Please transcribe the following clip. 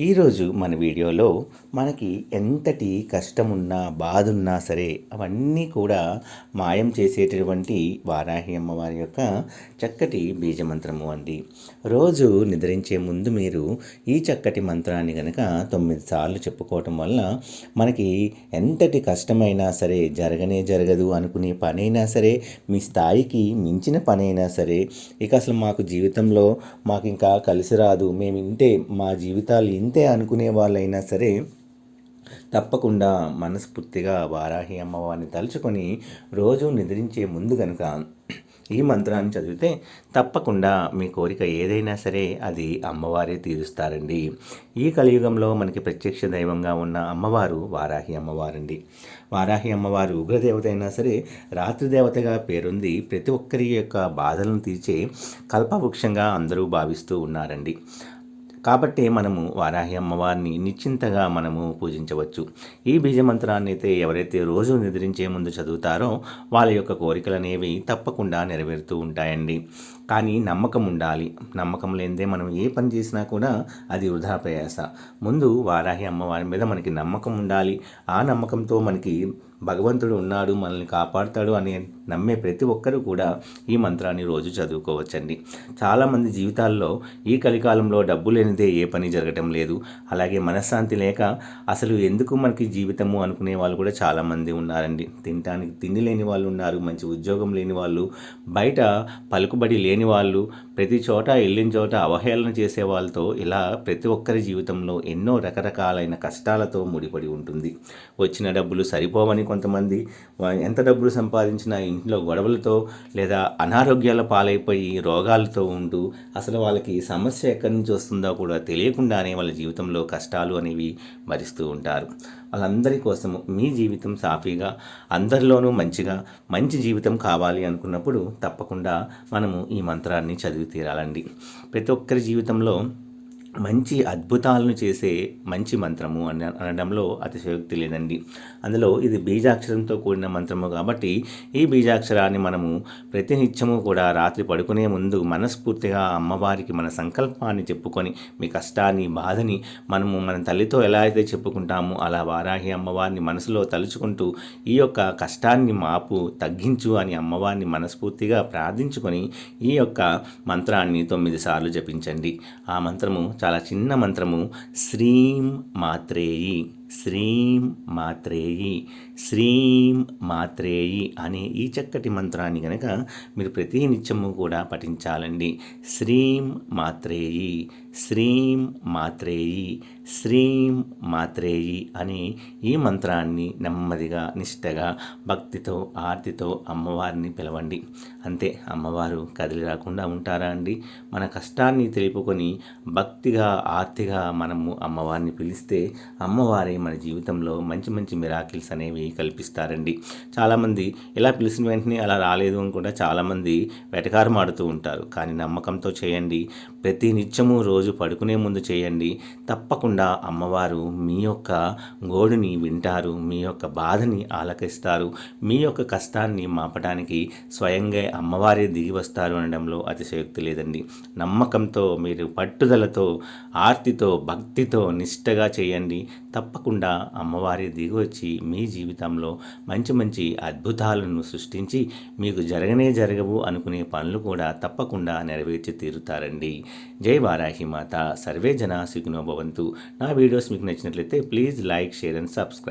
ఈరోజు మన వీడియోలో మనకి ఎంతటి కష్టమున్నా బాధున్నా సరే అవన్నీ కూడా మాయం చేసేటటువంటి వారాహి అమ్మవారి యొక్క చక్కటి బీజమంత్రము అండి. రోజు నిద్రించే ముందు మీరు ఈ చక్కటి మంత్రాన్ని కనుక తొమ్మిది సార్లు చెప్పుకోవటం వల్ల మనకి ఎంతటి కష్టమైనా సరే జరగనే జరగదు అనుకునే పనైనా సరే మీ స్థాయికి మించిన పనైనా సరే ఇక అసలు మాకు జీవితంలో మాకు ఇంకా కలిసి రాదు మేము ఇంతే మా జీవితాలు ఇంతే అనుకునే వాళ్ళైనా సరే తప్పకుండా మనస్ఫూర్తిగా వారాహి అమ్మవారిని తలుచుకొని రోజు నిద్రించే ముందు కనుక ఈ మంత్రాన్ని చదివితే తప్పకుండా మీ కోరిక ఏదైనా సరే అది అమ్మవారే తీరుస్తారండి. ఈ కలియుగంలో మనకి ప్రత్యక్ష దైవంగా ఉన్న అమ్మవారు వారాహి అమ్మవారండి. వారాహి అమ్మవారు ఉగ్రదేవత అయినా సరే రాత్రి దేవతగా పేరుంది ప్రతి ఒక్కరి యొక్క బాధలను తీర్చే కల్పవృక్షంగా అందరూ భావిస్తూ ఉన్నారండి. కాబట్టే మనము వారాహి అమ్మవారిని నిశ్చింతగా మనము పూజించవచ్చు. ఈ బీజమంత్రాన్ని అయితే ఎవరైతే రోజు నిద్రించే ముందు చదువుతారో వాళ్ళ యొక్క కోరికలు అనేవి తప్పకుండా నెరవేరుతూ ఉంటాయండి. కానీ నమ్మకం ఉండాలి. నమ్మకం లేనిదే మనం ఏ పని చేసినా కూడా అది వృధా ప్రయాస. ముందు వారాహి అమ్మవారి మీద మనకి నమ్మకం ఉండాలి. ఆ నమ్మకంతో మనకి భగవంతుడు ఉన్నాడు మనల్ని కాపాడుతాడు అనే నమ్మే ప్రతి ఒక్కరూ కూడా ఈ మంత్రాన్ని రోజు చదువుకోవచ్చండి. చాలామంది జీవితాల్లో ఈ కలికాలంలో డబ్బు లేనిదే ఏ పని జరగటం లేదు. అలాగే మనశ్శాంతి లేక అసలు ఎందుకు మనకి జీవితము అనుకునే వాళ్ళు కూడా చాలామంది ఉన్నారండి. తినటానికి తిండి లేని వాళ్ళు ఉన్నారు మంచి ఉద్యోగం లేని వాళ్ళు బయట పలుకుబడి లేని వాళ్ళు ప్రతి చోట వెళ్ళిన చోట అవహేళన చేసే వాళ్ళతో ఇలా ప్రతి ఒక్కరి జీవితంలో ఎన్నో రకరకాలైన కష్టాలతో ముడిపడి ఉంటుంది. వచ్చిన డబ్బులు సరిపోవని కొంతమంది ఎంత డబ్బులు సంపాదించినా ఇంట్లో గొడవలతో లేదా అనారోగ్యాల పాలైపోయి రోగాలతో ఉంటూ అసలు వాళ్ళకి సమస్య ఎక్కడి నుంచి వస్తుందో కూడా తెలియకుండానే వాళ్ళ జీవితంలో కష్టాలు అనేవి భరిస్తూ ఉంటారు. వాళ్ళందరి కోసము మీ జీవితం సాఫీగా అందరిలోనూ మంచిగా మంచి జీవితం కావాలి అనుకున్నప్పుడు తప్పకుండా మనము ఈ మంత్రాన్ని చదివి తీరాలండి. ప్రతి ఒక్కరి జీవితంలో మంచి అద్భుతాలను చేసే మంచి మంత్రము అని అనడంలో అతిశయోక్తి లేదండి. అందులో ఇది బీజాక్షరంతో కూడిన మంత్రము కాబట్టి ఈ బీజాక్షరాన్ని మనము ప్రతినిత్యము కూడా రాత్రి పడుకునే ముందు మనస్ఫూర్తిగా అమ్మవారికి మన సంకల్పాన్ని చెప్పుకొని మీ కష్టాన్ని బాధని మనము మన తల్లితో ఎలా అయితే చెప్పుకుంటామో అలా వారాహి అమ్మవారిని మనసులో తలుచుకుంటూ ఈ యొక్క కష్టాన్ని మాపు తగ్గించు అని అమ్మవారిని మనస్ఫూర్తిగా ప్రార్థించుకొని ఈ యొక్క మంత్రాన్ని తొమ్మిది సార్లు జపించండి. ఆ మంత్రము చాలా చిన్న మంత్రము శ్రీం మాత్రేయి. శ్రీం మాత్రేయి శ్రీం మాత్రేయి అనే ఈ చక్కటి మంత్రాన్ని కనుక మీరు ప్రతి నిత్యము కూడా పఠించాలండి. శ్రీం మాత్రేయి శ్రీం మాత్రేయి శ్రీం మాత్రేయి అనే ఈ మంత్రాన్ని నెమ్మదిగా నిష్టగా భక్తితో ఆర్తితో అమ్మవారిని పిలవండి. అంతే అమ్మవారు కదిలి రాకుండా ఉంటారా అండి? మన కష్టాన్ని తెలుపుకొని భక్తిగా ఆర్తిగా మనము అమ్మవారిని పిలిస్తే అమ్మవారి మన జీవితంలో మంచి మంచి మిరాకిల్స్ అనేవి కల్పిస్తారండి. చాలామంది ఇలా పిలిచిన వెంటనే అలా రాలేదు అని కూడా చాలామంది వెటకారం ఆడుతూ ఉంటారు. కానీ నమ్మకంతో చేయండి. ప్రతి నిత్యము రోజు పడుకునే ముందు చేయండి. తప్పకుండా అమ్మవారు మీ యొక్క గోడుని వింటారు. మీ యొక్క బాధని ఆలకిస్తారు. మీ యొక్క కష్టాన్ని మాపడానికి స్వయంగా అమ్మవారే దిగి వస్తారు అనడంలో అతిశయోక్తి లేదండి. నమ్మకంతో మీరు పట్టుదలతో ఆర్తితో భక్తితో నిష్టగా చేయండి. తప్పకుండా అమ్మవారి దిగివచ్చి మీ జీవితంలో మంచి మంచి అద్భుతాలను సృష్టించి మీకు జరగనే జరగవు అనుకునే పనులు కూడా తప్పకుండా నెరవేర్చి తీరుతారండి. జై వారాహి మాత. సర్వే జన సుఖినో భవంతు. నా వీడియోస్ మీకు నచ్చినట్లయితే please like share and subscribe.